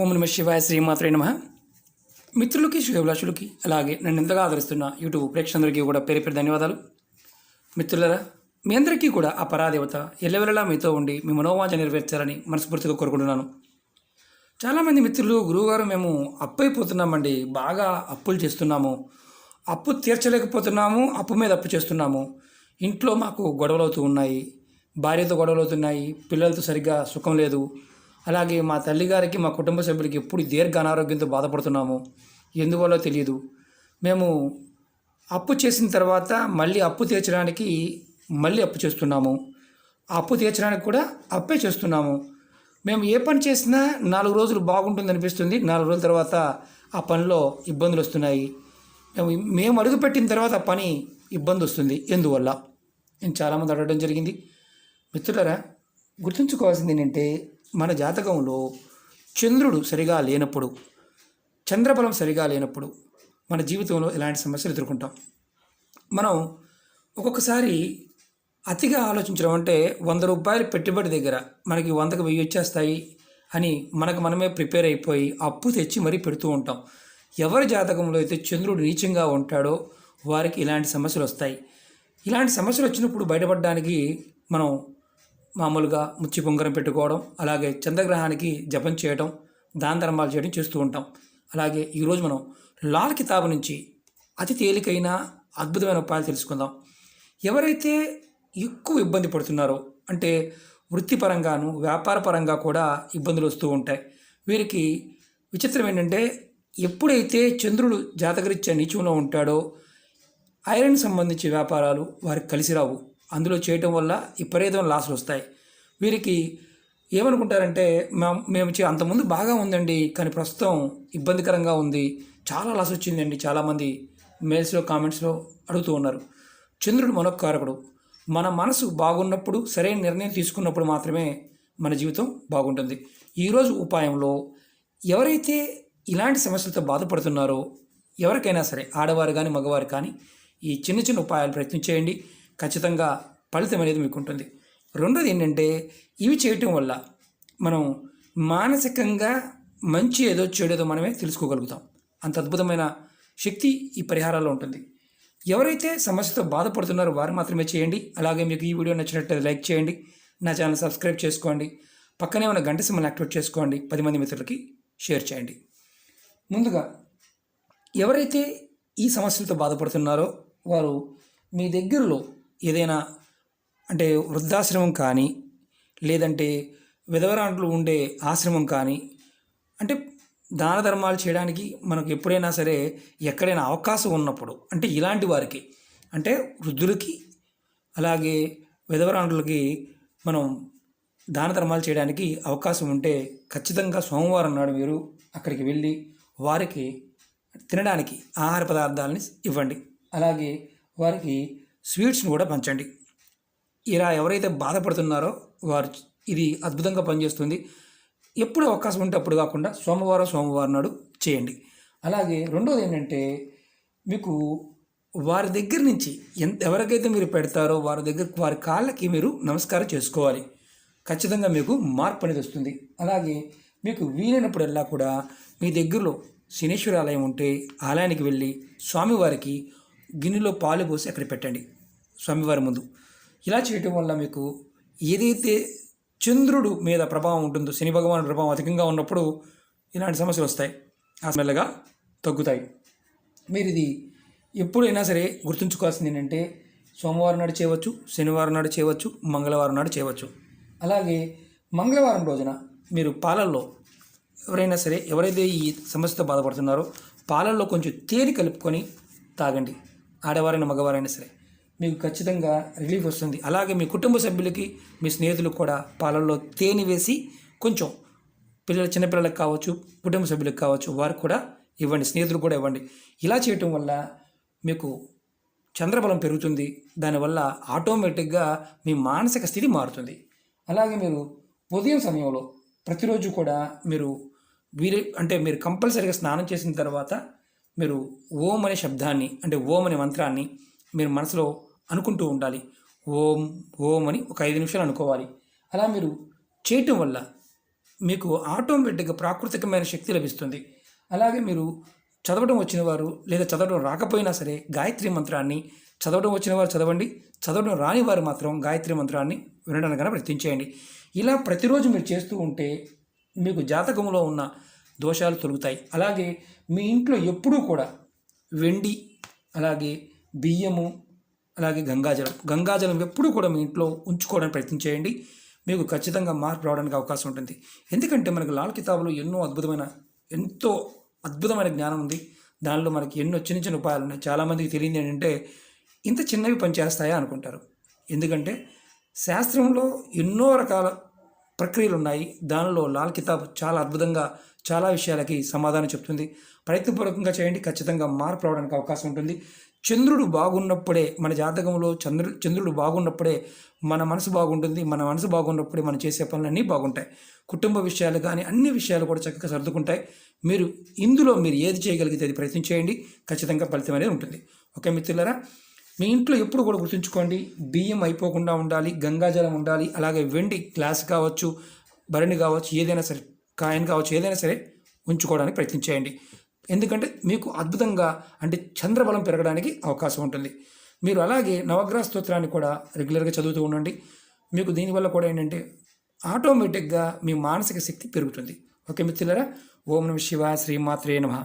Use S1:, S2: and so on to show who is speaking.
S1: ఓం నమ శివాయ శ్రీమాత్రే నమ. మిత్రులకి శ్రేభిలాషులకి అలాగే నన్ను ఎంతగా ఆదరిస్తున్న యూట్యూబ్ ప్రేక్షకులందరికీ కూడా పేరు పేరు ధన్యవాదాలు. మిత్రులరా మీ అందరికీ కూడా ఆ పరాదేవత ఎల్లవెల్లలా మీతో ఉండి మీ మనోవాంఛ నెరవేర్చాలని మనస్ఫూర్తిగా కోరుకుంటున్నాను. చాలామంది మిత్రులు గురువుగారు మేము అప్పు అయిపోతున్నామండి బాగా అప్పులు చేస్తున్నాము. అప్పు తీర్చలేకపోతున్నాము అప్పు మీద అప్పు చేస్తున్నాము. ఇంట్లో మాకు గొడవలు అవుతూ ఉన్నాయి భార్యతో గొడవలు అవుతున్నాయి పిల్లలతో సరిగ్గా సుఖం లేదు అలాగే మా తల్లిగారికి మా కుటుంబ సభ్యులకి ఎప్పుడు దీర్ఘ అనారోగ్యంతో బాధపడుతున్నాము. ఎందువల్ల తెలియదు. మేము అప్పు చేసిన తర్వాత మళ్ళీ అప్పు తీర్చడానికి మళ్ళీ అప్పు చేస్తున్నాము. అప్పు తీర్చడానికి కూడా అప్పే చేస్తున్నాము. మేము ఏ పని చేసినా నాలుగు రోజులు బాగుంటుంది అనిపిస్తుంది. నాలుగు రోజుల తర్వాత ఆ పనిలో ఇబ్బందులు వస్తున్నాయి. మేము మేము అడుగుపెట్టిన తర్వాత ఆ పని ఇబ్బంది వస్తుంది. ఎందువల్ల? నేను చాలామంది అడగడం జరిగింది. మిత్రులరా గుర్తుంచుకోవాల్సింది ఏంటంటే మన జాతకంలో చంద్రుడు సరిగా లేనప్పుడు చంద్రబలం సరిగా లేనప్పుడు మన జీవితంలో ఎలాంటి సమస్యలు ఎదుర్కొంటాం? మనం ఒక్కొక్కసారి అతిగా ఆలోచించడం అంటే వంద రూపాయలు పెట్టుబడి దగ్గర మనకి వందకు వెయ్యి వచ్చేస్తాయి అని మనకు మనమే ప్రిపేర్ అయిపోయి అప్పు తెచ్చి మరీ పెడుతూ ఉంటాం. ఎవరి జాతకంలో అయితే చంద్రుడు నీచంగా ఉంటాడో వారికి ఇలాంటి సమస్యలు వస్తాయి. ఇలాంటి సమస్యలు వచ్చినప్పుడు బయటపడడానికి మనం మామూలుగా ముచ్చి పొంగరం పెట్టుకోవడం అలాగే చంద్రగ్రహానికి జపం చేయడం దాన ధర్మాలు చేయడం చేస్తూ ఉంటాం. అలాగే ఈరోజు మనం లాల్ కితాబు నుంచి అతి తేలికైన అద్భుతమైన ఉపాయాలు తెలుసుకుందాం. ఎవరైతే ఎక్కువ ఇబ్బంది పడుతున్నారో అంటే వృత్తిపరంగాను వ్యాపార పరంగా కూడా ఇబ్బందులు వస్తూ ఉంటాయి. వీరికి విచిత్రం ఏంటంటే ఎప్పుడైతే చంద్రుడు జాతకరీత్యా నీచంలో ఉంటాడో ఐరన్ సంబంధించి వ్యాపారాలు వారికి కలిసి రావు. అందులో చేయటం వల్ల విపరీతమైన లాసులు వస్తాయి. వీరికి ఏమనుకుంటారంటే మా- మేము చే అంతకుముందు బాగా ఉందండి కానీ ప్రస్తుతం ఇబ్బందికరంగా ఉంది. చాలా లాస్ వచ్చిందండి చాలామంది మెయిల్స్లో కామెంట్స్లో అడుగుతూ ఉన్నారు. చంద్రుడు మనోకారకుడు మన మనసు బాగున్నప్పుడు సరైన నిర్ణయం తీసుకున్నప్పుడు మాత్రమే మన జీవితం బాగుంటుంది. ఈరోజు ఉపాయంలో ఎవరైతే ఇలాంటి సమస్యలతో బాధపడుతున్నారో ఎవరికైనా సరే ఆడవారు కానీ మగవారు కానీ ఈ చిన్న చిన్న ఉపాయాలు ప్రయత్నం చేయండి. ఖచ్చితంగా ఫలితం అనేది మీకు ఉంటుంది రెండోది ఏంటంటే ఇవి చేయటం వల్ల మనం మానసికంగా మంచి ఏదో చెడేదో మనమే తెలుసుకోగలుగుతాం. అంత అద్భుతమైన శక్తి ఈ పరిహారాల్లో ఉంటుంది. ఎవరైతే సమస్యతో బాధపడుతున్నారో వారు మాత్రమే చేయండి. అలాగే మీకు ఈ వీడియో నచ్చినట్లయితే లైక్ చేయండి. నా ఛానల్ సబ్స్క్రైబ్ చేసుకోండి. పక్కనే ఉన్న గంట సిమ్మల్ని యాక్టివేట్ చేసుకోండి. పది మంది మిత్రులకి షేర్ చేయండి. ముందుగా ఎవరైతే ఈ సమస్యలతో బాధపడుతున్నారో వారు మీ దగ్గరలో ఏదైనా అంటే వృద్ధాశ్రమం కానీ లేదంటే విధవరాంట్లు ఉండే ఆశ్రమం కానీ అంటే దాన ధర్మాలు చేయడానికి మనకు ఎప్పుడైనా సరే ఎక్కడైనా అవకాశం ఉన్నప్పుడు అంటే ఇలాంటి వారికి అంటే వృద్ధులకి అలాగే విధవరాండ్రులకి మనం దాన ధర్మాలు చేయడానికి అవకాశం ఉంటే ఖచ్చితంగా సోమవారం నాడు మీరు అక్కడికి వెళ్ళి వారికి తినడానికి ఆహార పదార్థాలని ఇవ్వండి. అలాగే వారికి స్వీట్స్ని కూడా పంచండి. ఇలా ఎవరైతే బాధపడుతున్నారో వారు ఇది అద్భుతంగా పనిచేస్తుంది. ఎప్పుడు అవకాశం ఉంటే అప్పుడు కాకుండా సోమవారం సోమవారం నాడు చేయండి. అలాగే రెండోది ఏంటంటే మీకు వారి దగ్గర నుంచి ఎంత ఎవరికైతే మీరు పెడతారో వారి దగ్గర వారి కాళ్ళకి మీరు నమస్కారం చేసుకోవాలి. ఖచ్చితంగా మీకు మార్పు అనేది వస్తుంది. అలాగే మీకు వీలైనప్పుడల్లా కూడా మీ దగ్గరలో శనేశ్వర ఆలయం ఉంటే ఆలయానికి వెళ్ళి స్వామివారికి గిన్నెలో పాలు పోసి అక్కడ పెట్టండి. స్వామివారి ముందు. ఇలా చేయటం వల్ల మీకు ఏదైతే చంద్రుడు మీద ప్రభావం ఉంటుందో శని భగవాను ప్రభావం అధికంగా ఉన్నప్పుడు ఇలాంటి సమస్యలు వస్తాయి. ఆ మెల్లగా తగ్గుతాయి. మీరు ఇది ఎప్పుడైనా సరే గుర్తుంచుకోవాల్సింది ఏంటంటే సోమవారం నాడు చేయవచ్చు శనివారం నాడు చేయవచ్చు మంగళవారం నాడు చేయవచ్చు. అలాగే మంగళవారం రోజున మీరు పాలల్లో ఎవరైనా సరే ఎవరైతే ఈ సమస్యతో బాధపడుతున్నారో పాలల్లో కొంచెం తేనె కలుపుకొని తాగండి. ఆడవారైనా మగవారైనా సరే. మీకు ఖచ్చితంగా రిలీఫ్ వస్తుంది. అలాగే మీ కుటుంబ సభ్యులకి మీ స్నేహితులకు కూడా పాలల్లో తేనె వేసి కొంచెం పిల్లల చిన్నపిల్లలకు కావచ్చు కుటుంబ సభ్యులకు కావచ్చు వారికి కూడా ఇవ్వండి స్నేహితులు కూడా ఇవ్వండి. ఇలా చేయటం వల్ల మీకు చంద్రబలం పెరుగుతుంది. దానివల్ల ఆటోమేటిక్గా మీ మానసిక స్థితి మారుతుంది. అలాగే మీరు ఉదయం సమయంలో ప్రతిరోజు కూడా మీరు వీరే అంటే మీరు కంపల్సరీగా స్నానం చేసిన తర్వాత మీరు ఓం అనే శబ్దాన్ని అంటే ఓం అనే మంత్రాన్ని మీరు మనసులో అనుకుంటూ ఉండాలి. ఓం ఓం అని ఒక ఐదు నిమిషాలు అనుకోవాలి. అలా మీరు చేయటం వల్ల మీకు ఆటోమేటిక్గా ప్రాకృతికమైన శక్తి లభిస్తుంది. అలాగే మీరు చదవడం వచ్చిన వారు లేదా చదవడం రాకపోయినా సరే గాయత్రి మంత్రాన్ని చదవడం వచ్చిన వారు చదవండి. చదవడం రాని వారు మాత్రం గాయత్రి మంత్రాన్ని వినడానికి ప్రయత్నించేయండి. ఇలా ప్రతిరోజు మీరు చేస్తూ ఉంటే మీకు జాతకంలో ఉన్న దోషాలు తొలుగుతాయి. అలాగే మీ ఇంట్లో ఎప్పుడూ కూడా వెండి అలాగే బియ్యము అలాగే గంగాజలం. గంగాజలం ఎప్పుడూ కూడా మీ ఇంట్లో ఉంచుకోవడానికి ప్రయత్నం చేయండి. మీకు ఖచ్చితంగా మార్పు రావడానికి అవకాశం ఉంటుంది. ఎందుకంటే మనకు లాల్ కితాబులో ఎన్నో అద్భుతమైన ఎంతో అద్భుతమైన జ్ఞానం ఉంది. దానిలో మనకి ఎన్నో చిన్న చిన్న ఉపాయాలు ఉన్నాయి. చాలామందికి తెలియదు ఏంటంటే ఇంత చిన్నవి పనిచేస్తాయా అనుకుంటారు. ఎందుకంటే శాస్త్రంలో ఎన్నో రకాల ప్రక్రియలు ఉన్నాయి. దానిలో లాల్ కితాబ్ చాలా అద్భుతంగా చాలా విషయాలకి సమాధానం చెప్తుంది. ప్రయత్నపూర్వకంగా చేయండి. ఖచ్చితంగా మార్పు రావడానికి అవకాశం ఉంటుంది. చంద్రుడు బాగున్నప్పుడే మన జాతకంలో చంద్రు చంద్రుడు బాగున్నప్పుడే మన మనసు బాగుంటుంది మన మనసు బాగున్నప్పుడే మనం చేసే పనులన్నీ బాగుంటాయి. కుటుంబ విషయాలు కానీ అన్ని విషయాలు కూడా చక్కగా సర్దుకుంటాయి. మీరు ఇందులో మీరు ఏది చేయగలిగితే అది ప్రయత్నం చేయండి. ఖచ్చితంగా ఫలితం అనేది ఉంటుంది. ఓకే మిత్రులారా మీ ఇంట్లో ఎప్పుడు కూడా గుర్తుంచుకోండి. బియ్యం అయిపోకుండా ఉండాలి గంగాజలం ఉండాలి అలాగే వెండి గ్లాస్ కావచ్చు భరణి కావచ్చు ఏదైనా సరే కాయన్ కావచ్చు ఏదైనా సరే ఉంచుకోవడానికి ప్రయత్నించేయండి ఎందుకంటే మీకు అద్భుతంగా అంటే చంద్రబలం పెరగడానికి అవకాశం ఉంటుంది. మీరు అలాగే నవగ్రహ స్తోత్రాన్ని కూడా రెగ్యులర్గా చదువుతూ ఉండండి. మీకు దీనివల్ల కూడా ఏంటంటే ఆటోమేటిక్గా మీ మానసిక శక్తి పెరుగుతుంది. ఓకే మిత్రులరా ఓం నమ శివ శ్రీమాత్రే నమ.